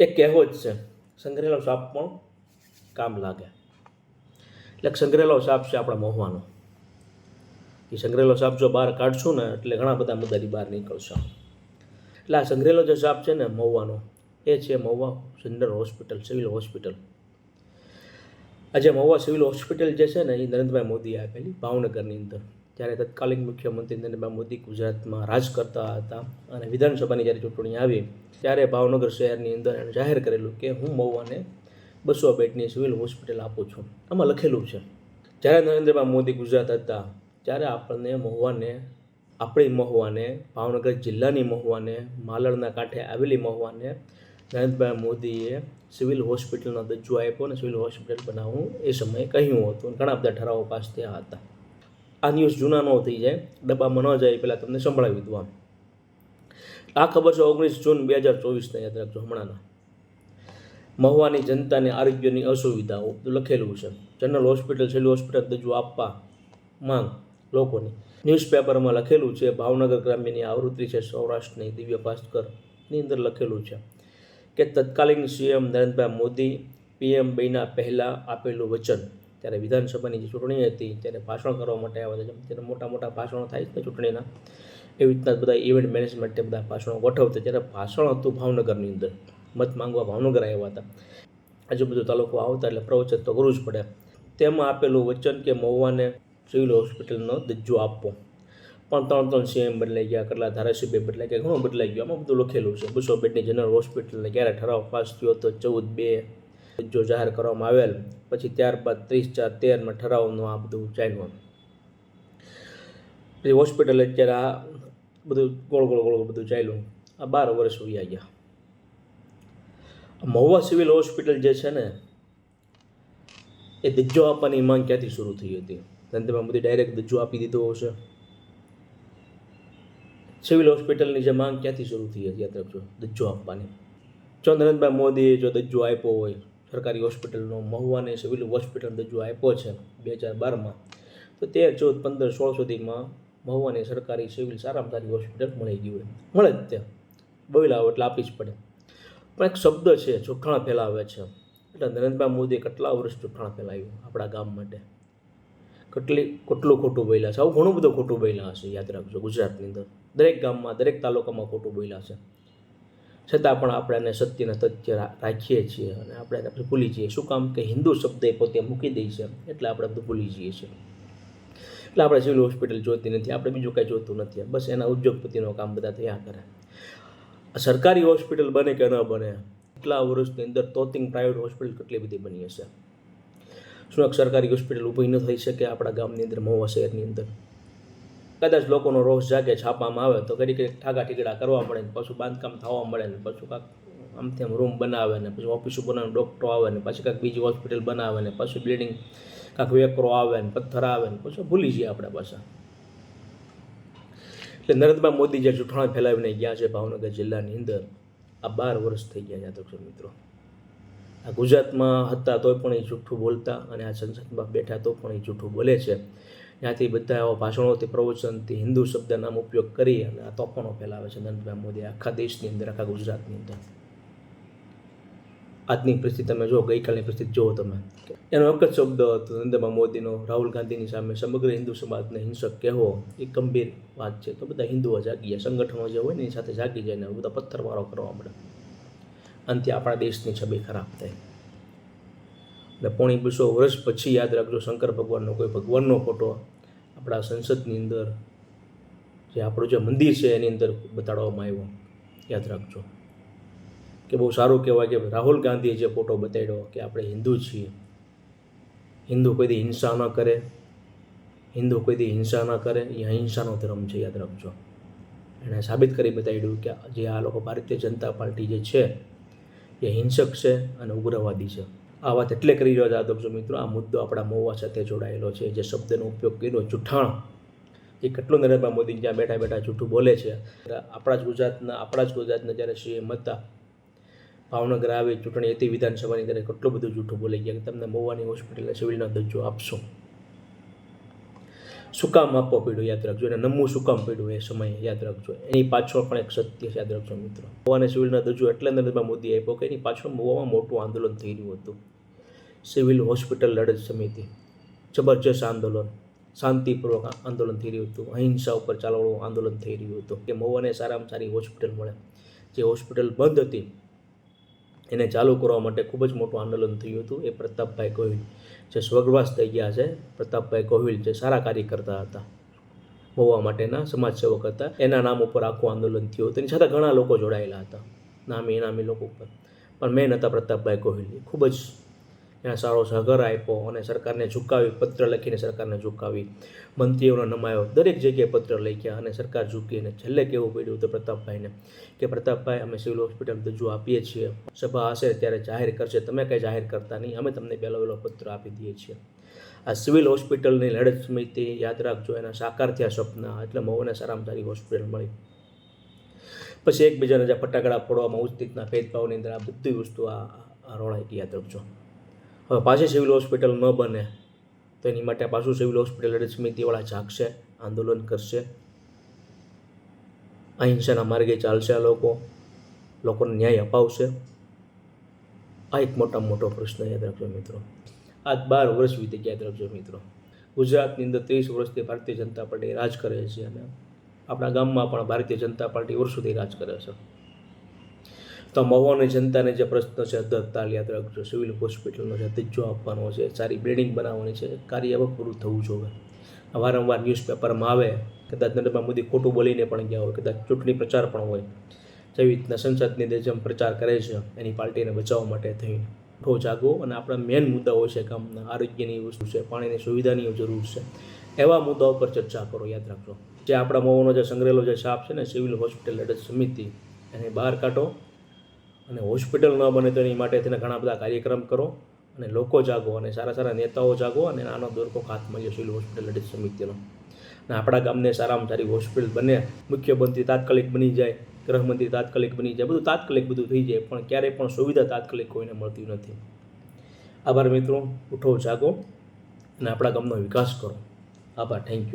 એક કહેવત છે. સંગ્રહેલો સાપ પણ કામ લાગે. એટલે સંગ્રહેલો સાપ છે આપણા મોહવાનો. એ સંગ્રહેલો સાપ જો બહાર કાઢશું ને એટલે ઘણા બધા મુદ્દાની બહાર નીકળશે. એટલે આ સંગ્રહેલો જે સાપ છે ને મહુવાનો, એ છે મહુવા સુંદર હોસ્પિટલ, સિવિલ હોસ્પિટલ. આજે મહુવા સિવિલ હોસ્પિટલ જે છે ને એ નરેન્દ્રભાઈ મોદીએ આપેલી ભાવનગરની અંદર. જ્યારે તત્કાલીન મુખ્યમંત્રી નરેન્દ્રભાઈ મોદી ગુજરાતમાં રાજ કરતા હતા અને વિધાનસભાની જ્યારે ચૂંટણી આવી, ત્યારે ભાવનગર શહેરની અંદર એણે જાહેર કરેલું કે હું મહુવાને બસો બેડની સિવિલ હોસ્પિટલ આપું છું. આમાં લખેલું છે, જ્યારે નરેન્દ્રભાઈ મોદી ગુજરાત હતા, ત્યારે આપણને મહુવાને, આપણી મહુવાને, ભાવનગર જિલ્લાની મહુવાને, માલણના કાંઠે આવેલી મહુવાને નરેન્દ્રભાઈ મોદીએ સિવિલ હોસ્પિટલનો દરજ્જો આપ્યો અને સિવિલ હોસ્પિટલ બનાવવું એ સમયે કહ્યું હતું. ઘણા બધા ઠરાવો પાસ થયા હતા. આ ન્યૂઝ જૂના ન થઈ જાય, ડબ્બામાં ન જાય પહેલાં તમને સંભળાવી દઉં આમ. આ ખબર છે ઓગણીસ જૂન બે હજાર ચોવીસના, યાદ રાખજો હમણાંના. મહુવાની જનતાને આરોગ્યની અસુવિધાઓ લખેલું છે. જનરલ હોસ્પિટલ સિવિલ હોસ્પિટલ દજુ આપવા માંગ લોકોની. ન્યૂઝપેપરમાં લખેલું છે, ભાવનગર ગ્રામ્યની આવૃત્તિ છે સૌરાષ્ટ્રની દિવ્ય ભાસ્કરની અંદર લખેલું છે કે તત્કાલીન સીએમ નરેન્દ્રભાઈ મોદી પીએમ બેના પહેલાં આપેલું વચન. ત્યારે વિધાનસભાની જે ચૂંટણી હતી ત્યારે ભાષણ કરવા માટે આવ્યા હતા. ત્યારે મોટા મોટા ભાષણો થાય છે ચૂંટણીના, એવી રીતના બધા ઇવેન્ટ મેનેજમેન્ટે બધા ભાષણો ગોઠવતા. ત્યારે ભાષણ હતું ભાવનગરની અંદર, મત માંગવા ભાવનગર આવ્યા હતા. આજુબાજુ તાલુકો આવતા એટલે પ્રવચન તો કરવું જ પડે. તેમાં આપેલું વચન કે મહુવાને સિવિલ હોસ્પિટલનો દજ્જો આપવો. પણ ત્રણ ત્રણ સીએમ બદલાઈ ગયા, કેટલા ધારાસભ્ય બદલાઈ ગયા, ઘણું બદલાઈ ગયું. આમાં બધું લખેલું છે. બસો બેડની જનરલ હોસ્પિટલને ક્યારે ઠરાવ પાસ થયો હતો? ચૌદ બે જો જાહેર કરવામાં આવેલ, પછી ત્યારબાદ ત્રીસ ચાર તેરમાં ઠરાવનું આ બધું ચાલ્યું. પછી હોસ્પિટલ અત્યારે આ બધું ગોળ ગોળ ગોળ બધું ચાલ્યું. આ બાર વર્ષ વયા ગયા. મહુવા સિવિલ હોસ્પિટલ જે છે ને, એ દજ્જો આપવાની માંગ ક્યાંથી શરૂ થઈ હતી? નરેન્દ્રભાઈ બધી ડાયરેક્ટ દજ્જો આપી દીધો હશે. સિવિલ હોસ્પિટલની જે માંગ ક્યાંથી શરૂ થઈ હતી યાદ રાખજો દજ્જો આપવાની. જો નરેન્દ્રભાઈ મોદીએ જો દજ્જો આપ્યો હોય સરકારી હોસ્પિટલનો મહુવાને સિવિલ હોસ્પિટલ દજ્જો આપ્યો છે બે હજાર બારમાં. તો તેર ચૌદ પંદર સોળ સુધીમાં મહુવાની સરકારી સિવિલ સારામાં સારી હોસ્પિટલ મળી ગયું મળે જ તે. બોલાવો એટલે આપી જ પડે. પણ એક શબ્દ છે જોખાણ ફેલાવે છે. એટલે નરેન્દ્રભાઈ મોદીએ કેટલા વર્ષ જોખાણ ફેલાવ્યું આપણા ગામ માટે. કેટલી, કેટલું ખોટું બોલ્યા છે. આવું ઘણું બધું ખોટું બોલ્યા હશે. યાદ રાખજો ગુજરાતની અંદર. દરેક ગામમાં, દરેક તાલુકામાં ખોટું બોલ્યા છે. છતાં પણ આપણે એને સત્યના તથ્ય રાખીએ છીએ અને આપણે એને ભૂલી જઈએ. શું કામ કે હિન્દુ શબ્દ એ પોતે મૂકી દે છે એટલે આપણે બધું ભૂલી જઈએ છીએ. એટલે આપણે સિવિલ હોસ્પિટલ જોતી નથી, આપણે બીજું કાંઈ જોતું નથી બસ એના ઉદ્યોગપતિનો કામ બધા થયા કરે. સરકારી હોસ્પિટલ બને કે ન બને, એટલા વર્ષની અંદર તોતિંગ પ્રાઇવેટ હોસ્પિટલ કેટલી બધી બની હશે? શું એક સરકારી હોસ્પિટલ ઊભી ન થઈ શકે આપણા ગામની અંદર, મહુવા શહેરની અંદર? કદાચ લોકોનો રોષ જાગે છાપામાં આવે તો ઘડી ઘડી ઠાગા ઠીકડા કરવા મળે ને પાછું બાંધકામ થવા મળે ને પાછું કાંક આમ તેમ રૂમ બનાવે ને પછી ઓફિસો બનાવે ડૉક્ટરો આવે ને પછી કાંઈક બીજી હોસ્પિટલ બનાવે ને પછી બિલ્ડિંગ કાંક વેકરો આવે ને પથ્થર આવે ને પછી ભૂલી જઈએ આપણે પાછા. એટલે નરેન્દ્રભાઈ મોદી જે જૂઠાણા ફેલાવીને ગયા છે ભાવનગર જિલ્લાની અંદર, આ બાર વર્ષ થઈ ગયા રાખજો મિત્રો. આ ગુજરાતમાં હતા તોય પણ એ જૂઠું બોલતા અને આ સંસદમાં બેઠા તો પણ એ જૂઠું બોલે છે. ત્યાંથી બધા એવા ભાષણોથી પ્રવચનથી હિન્દુ શબ્દનામ ઉપયોગ કરી અને આ તોફાનો ફેલાવે છે. નરેન્દ્રભાઈ મોદી આખા દેશની અંદર, આખા ગુજરાતની અંદર. આજની પરિસ્થિતિ તમે જો ગઈકાલની પરિસ્થિતિ જુઓ તમે. એનો એક જ શબ્દ હતો નરેન્દ્રભાઈ મોદીનો, રાહુલ ગાંધીની સામે, સમગ્ર હિન્દુ સમાજને હિંસક કહેવો. એ ગંભીર વાત છે. તો બધા હિન્દુઓ જાગી જાય સંગઠનો જે હોય ને, એની સાથે જાગી જાય ને બધા પથ્થરમારો કરવા મળે અંતે આપણા દેશની છબી ખરાબ થાય અને પોણી બસો વર્ષ પછી યાદ રાખજો, શંકર ભગવાનનો કોઈ ભગવાનનો ફોટો આપણા સંસદની અંદર જે આપણું જે મંદિર છે એની અંદર બતાડવામાં આવ્યો. યાદ રાખજો. કે બહુ સારું કહેવાય કે રાહુલ ગાંધીએ જે ફોટો બતાડ્યો કે આપણે હિન્દુ છીએ. હિન્દુ કોઈ દી હિંસા ન કરે. હિન્દુ કોઈ દી હિંસા ન કરે. એ અહિંસાનો ધર્મ છે, યાદ રાખજો. એણે સાબિત કરી બતાવ્યું કે જે આ લોકો ભારતીય જનતા પાર્ટી જે છે, એ હિંસક છે અને ઉગ્રવાદી છે. આ વાત એટલે કરી રહ્યો છે દર્શક મિત્રો. આ મુદ્દો આપણા મોવા સાથે જોડાયેલો છે. જે શબ્દનો ઉપયોગ કર્યો જૂઠાણ એ કેટલું નરેન્દ્ર મોદી જ્યાં બેઠા બેઠા જૂઠું બોલે છે. આપણા જ ગુજરાતના આપણા જ ગુજરાતના જ્યારે સીએમ હતા, ભાવનગર આવી ચૂંટણી હતી, વિધાનસભાની ત્યારે કેટલું બધું જૂઠું બોલી ગયા. કે તમને મોવાની હોસ્પિટલને સિવિલનો દરજ્જો આપશો. શું કામ આપવો પડ્યો યાદ રાખજો અને નમવું શું કામ એ સમયે યાદ રાખજો. એની પાછળ પણ એક સત્ય યાદ રાખજો મિત્રો. મહુવાને સિવિલના દરજ્જો એટલે નરેન્દ્રભાઈ મોદી આપ્યો કે એની પાછળ મહુવામાં મોટું આંદોલન થઈ રહ્યું હતું. સિવિલ હોસ્પિટલ લડત સમિતિ, જબરજસ્ત આંદોલન, શાંતિપૂર્વક આંદોલન થઈ રહ્યું હતું. અહિંસા ઉપર ચાલવાનું આંદોલન થઈ રહ્યું હતું. કે મહુવાને સારામાં સારી હોસ્પિટલ મળે. જે હોસ્પિટલ બંધ હતી એને ચાલુ કરવા માટે ખૂબ જ મોટું આંદોલન થયું હતું. એ પ્રતાપભાઈ કોહિલ જે સ્વર્ગવાસ થઈ ગયા છે, પ્રતાપભાઈ કોહિલ જે સારા કાર્યકર્તા હતા મહુવા માટેના સમાજસેવક હતા. એના નામ ઉપર આખું આંદોલન થયું હતું. એની સાથે ઘણા લોકો જોડાયેલા હતા, નામી નામી લોકો ઉપર. પણ મેન હતા પ્રતાપભાઈ કોહિલ. ખૂબ જ એના સારો સહકાર આપ્યો અને સરકારને ઝુકાવી, પત્ર લખીને સરકારને ઝુકાવી. મંત્રીઓને નમાયો, દરેક જગ્યાએ પત્ર લખ્યા અને સરકાર ઝૂકીને છેલ્લે કહેવું પડ્યું હતું પ્રતાપભાઈને કે પ્રતાપભાઈ, અમે સિવિલ હોસ્પિટલ દરજ્જો આપીએ છીએ, સભા હશે ત્યારે જાહેર કરશે, તમે કંઈ જાહેર કરતા નહીં, અમે તમને પહેલો પહેલો પત્ર આપી દઈએ છીએ. આ સિવિલ હોસ્પિટલની લડત સમિતિ, યાદ રાખજો, એના સાકાર થયા સપના, એટલે મહુને સારામાં સારી હોસ્પિટલ મળી. પછી એકબીજાને જે ફટાકડા ફોડવામાં ઉચિતના ભેદભાવની અંદર આ બધી વસ્તુ આ આ રોળાઈ યાદ રાખજો. હવે પાછી સિવિલ હોસ્પિટલ ન બને, તો એની માટે પાછું સિવિલ હોસ્પિટલ સમિતિવાળા જાગશે, આંદોલન કરશે. અહિંસાના માર્ગે ચાલશે આ લોકો, લોકોને ન્યાય અપાવશે. આ એક મોટામાં મોટો પ્રશ્ન યાદ રાખજો મિત્રો. આજ બાર વર્ષ ગયા યાદ રાખજો મિત્રો. ગુજરાતની અંદર ત્રીસ વર્ષથી ભારતીય જનતા પાર્ટી રાજ કરે છે અને આપણા ગામમાં પણ ભારતીય જનતા પાર્ટી વર્ષોથી રાજ કરે છે. તો મહુવાની જનતાને જે પ્રશ્ન છે અધતાલ યાત્રા રાખજો. સિવિલ હોસ્પિટલનો છે ત્રીજો આપવાનો છે, સારી બિલ્ડિંગ બનાવવાની છે, કાર્ય હવે પૂરું થવું જોઈએ. વારંવાર ન્યૂઝપેપરમાં આવે, કદાચ નરેન્દ્ર મોદી ખોટું બોલીને પણ ગયા હોય, કદાચ ચૂંટણી પ્રચાર પણ હોય. જેવી રીતના સંસદની જેમ પ્રચાર કરે છે, એની પાર્ટીને બચાવવા માટે થઈને. ઉઠો જાગો અને આપણા મેન મુદ્દાઓ છે કામના આરોગ્યની વસ્તુ છે, પાણીની સુવિધાની જરૂર છે. એવા મુદ્દાઓ પર ચર્ચા કરો, યાદ રાખજો. જે આપણા મહોનો જે સંગ્રહેલો જે છાપ છે ને સિવિલ હોસ્પિટલ લડત સમિતિ એને બહાર કાઢો. અને હોસ્પિટલ ન બને તો એની માટે તેને ઘણા બધા કાર્યક્રમ કરો અને લોકો જાગો અને સારા સારા નેતાઓ જાગો અને આનો દોરકો હાથ મળ્યો સિવિલ હોસ્પિટલ લડત સમિતિનો. અને આપણા ગામને સારામાં સારી હોસ્પિટલ બને, મુખ્યમંત્રી તાત્કાલિક બની જાય, ગૃહમંત્રી તાત્કાલિક બની જાય, બધું તાત્કાલિક બધું થઈ જાય, પણ ક્યારેય પણ સુવિધા તાત્કાલિક કોઈને મળતી નથી. આભાર મિત્રો, ઉઠો, જાગો અને આપણા ગામનો વિકાસ કરો. આભાર થેન્ક યુ